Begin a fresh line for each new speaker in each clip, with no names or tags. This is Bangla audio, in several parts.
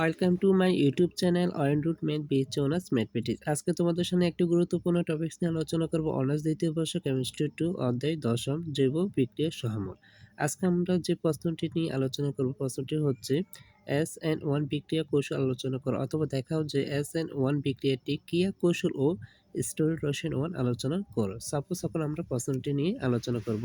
Welcome to my YouTube channel অয়েন root math বিচ অনার্স ম্যাথমেটিক্স আজকে তোমাদের সামনে একটি গুরুত্বপূর্ণ টপিক্স নিয়ে আলোচনা করব অনার্স দ্বিতীয় বর্ষ কেমিস্ট্রি টু অধ্যায় দশম, জৈব বিক্রিয়া সহমত। আজকে আমরা যে প্রশ্নটি নিয়ে আলোচনা করব, প্রশ্নটি হচ্ছে এস এন ওয়ান বিক্রিয়া কৌশল আলোচনা করো, অথবা দেখাও যে এস এন ওয়ান বিক্রিয়াটি ক্রিয়া কৌশল ও স্টোরি রোশন ওয়ান আলোচনা করো। সাপোজ এখন আমরা প্রশ্নটি নিয়ে আলোচনা করব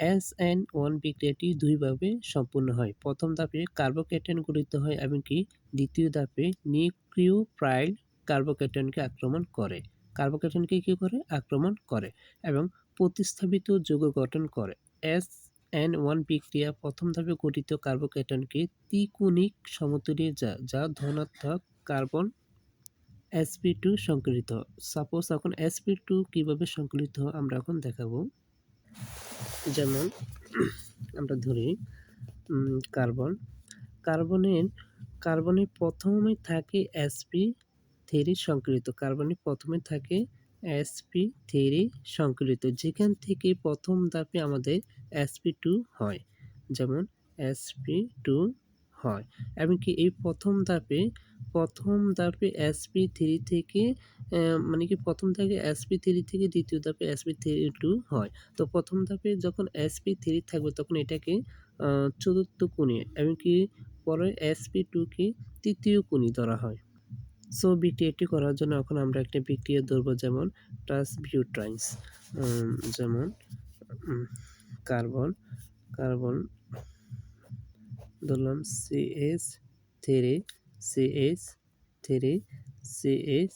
এস এন ওয়ান বিক্রিয়াটি দুইভাবে সম্পূর্ণ হয়। প্রথম ধাপে কার্বোক্যাটন গঠিত হয় এমনকি দ্বিতীয় ধাপে নিউক্লিওপ্রাইল কার্বোক্যাটনকে আক্রমণ করে। কার্বোক্যাটনকে কী করে? আক্রমণ করে এবং প্রতিস্থাপিত যৌগ গঠন করে। এস এন ওয়ান বিক্রিয়া প্রথম ধাপে গঠিত কার্বোক্যাটনকে ত্রিকোণিক সমতুল্য যা যা ধনাত্মক কার্বন এসপি টু সংকলিত। সাপোজ এখন এসপি টু কীভাবে সংকলিত আমরা এখন দেখাবো। যেমন আমরা ধরি কার্বন। কার্বনের কার্বনের প্রথমে থাকে এসপি থ্রি সংকলিত। কার্বনের প্রথমে থাকে এসপি থ্রি সংকলিত। যেখান থেকে প্রথম ধাপে আমাদের এসপি টু হয়, যেমন এসপি টু হয়। এমনকি এই প্রথম ধাপে প্রথম ধাপে এসপি থ্রি থেকে মানে কি প্রথম ধাপে এসপি থ্রি থেকে দ্বিতীয় ধাপে এসপি থ্রি টু হয়। তো প্রথম ধাপে যখন এসপি থ্রি থাকবে তখন এটাকে চতুর্থ কোণে এমনকি পরে এসপি টুকে তৃতীয় কোণী ধরা হয়। সো বিক্রিয়াটি করার জন্য এখন আমরা একটা বিক্রিয়া ধরবো যেমন ট্রান্সবিউট্রাইন্স যেমন কার্বন কার্বন ধরলাম CS three CS three CS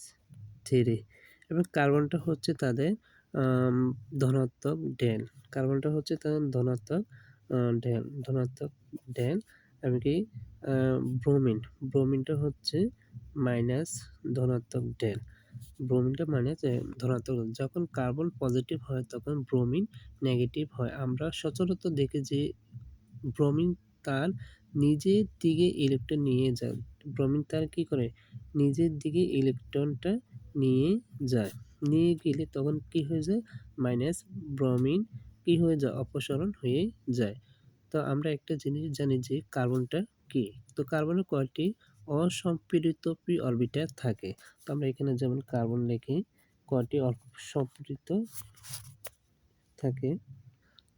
three এবং কার্বনটা হচ্ছে তাদের ধনাত্মক ডেন কার্বনটা হচ্ছে তাদের ধনাত্মক ডেন ধনাত্মক ডেন এমনকি ব্রোমিন ব্রোমিনটা হচ্ছে মাইনাস ধনাত্মক ডেন ব্রোমিনটা মাইনাস ধনাত্মক যখন কার্বন পজিটিভ হয়, তখন ব্রোমিন নেগেটিভ হয়। আমরা সচরাচর দেখি যে ব্রোমিন তার নিজের দিকে ইলেকট্রন নিয়ে যায়। ব্রোমিন তার কী করে? নিজের দিকে ইলেকট্রনটা নিয়ে যায়। নিয়ে গেলে তখন কি হয়ে যায়? মাইনাস ব্রোমিন কি হয়ে যায়? অপসারণ হয়ে যায়। তো আমরা একটা জিনিস জানি যে কার্বনটা কি? তো কার্বনের কয়টি অসম্পীড়িত পি অরবিটার থাকে। তো আমরা এখানে যেমন কার্বন লিখি কয়টি অসম্পীড়িত থাকে।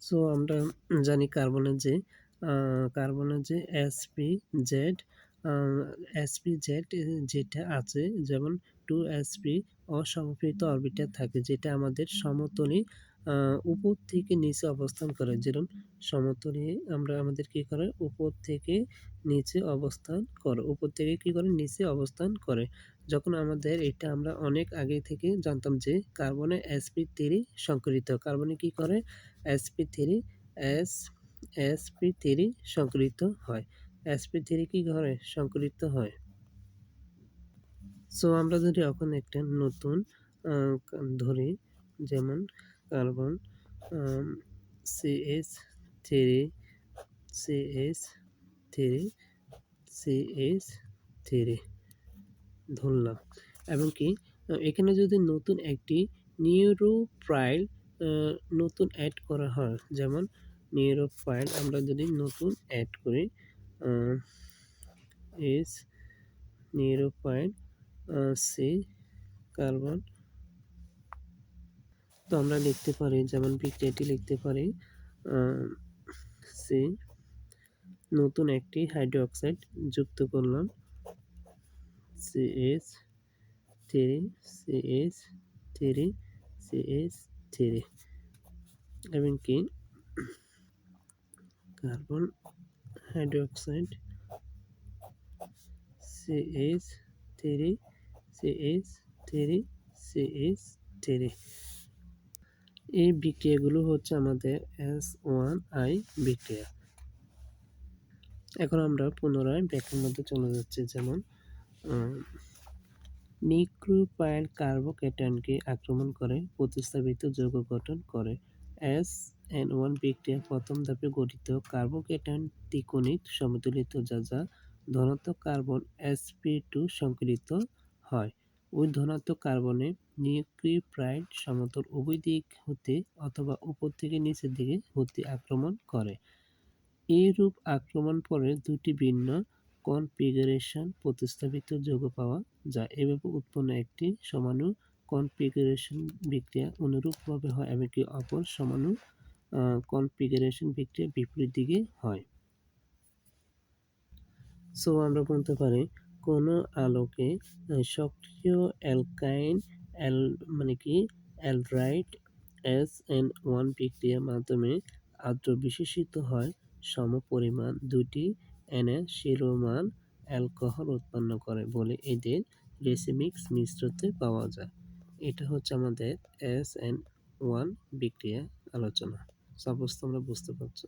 সো আমরা জানি কার্বনের যে কার্বনের যে এসপি জেড এসপি জেড যেটা আছে যেমন টু এসপি অসমপৃত অরবিটার থাকে যেটা আমাদের সমতলে উপর থেকে নিচে অবস্থান করে। যেরকম সমতলে আমরা আমাদের কি করে? উপর থেকে নিচে অবস্থান করে। উপর থেকে কি করে? নিচে অবস্থান করে। যখন আমাদের এটা আমরা অনেক আগে থেকে জানতাম যে কার্বনে এসপি থ্রি সংকরিত। কার্বনে কি করে? SP three S SP three সংকলিত হয়। এসপি থ্রি কি করে সংকলিত হয়। সো আমরা যদি এখন একটা নতুন ধরি, যেমন carbon CS three CS three CS three ধরলাম। এবং কি এখানে যদি নতুন একটি নিউরোপ্রাইল নতুন অ্যাড করা হয়, যেমন নিউরোপ্রাইল আমরা যদি নতুন অ্যাড করি এস নিউরোপ্রাইল সি কার্বন তো আমরা লিখতে পারি, যেমন বিক্রিয়াটি লিখতে পারি সি নতুন একটি হাইড্রোক্সাইড যুক্ত করলাম CS three CS three CS three এবং কি? Carbon hydroxide CS three CS three CS three এই বিক্রিয়াগুলো হচ্ছে আমাদের এস ওয়ান আই বিক্রিয়া। এখন আমরা পুনরায় ব্যাখ্যার মধ্যে চলে যাচ্ছি, যেমন নিক্রোপাইল কার্বোক্যাটনকে আক্রমণ করে, প্রতিস্থাপিত যৌগ গঠন করে এস এন ওয়ান বিক্রিয়া প্রথম ধাপে গঠিত কার্বোক্যাটন ত্রিকোণিক সমতুলিত যা যা ধনাত্মক কার্বন এসপি টু সংকলিত হয়। ওই ধনাত্মক কার্বনে নিউক্লিওপ্রাইড সমতল উভয় দিক হতে অথবা উপর থেকে নিচের দিকে হতে আক্রমণ করে। এই রূপ আক্রমণ পরে দুটি ভিন্ন কনফিগারেশন প্রতিস্থাপিত যৌগ পাওয়া যায়। এভাবে উৎপন্ন একটি সমাণু কনফিগারেশন বিক্রিয়া অনুরূপভাবে হয় এমনকি অপর সমাণু কনফিগারেশন বিক্রিয়া বিপরীত দিকে হয়। সো আমরা বলতে পারি, কোনো আলোকে সক্রিয় অ্যালকাইন অ্যাল মানে কি অ্যালড্রাইড এস এন ওয়ান বিক্রিয়ার মাধ্যমে আদ্র বিশেষিত হয়, সমপরিমাণ দুটি এনে শিরোমান অ্যালকোহল উৎপন্ন করে বলে এদের রেসিমিক্স মিশ্রতে পাওয়া যায়। এটা হচ্ছে আমাদের এস এন ওয়ান বিক্রিয়া আলোচনা। সাপোজ তোমরা বুঝতে পারছ।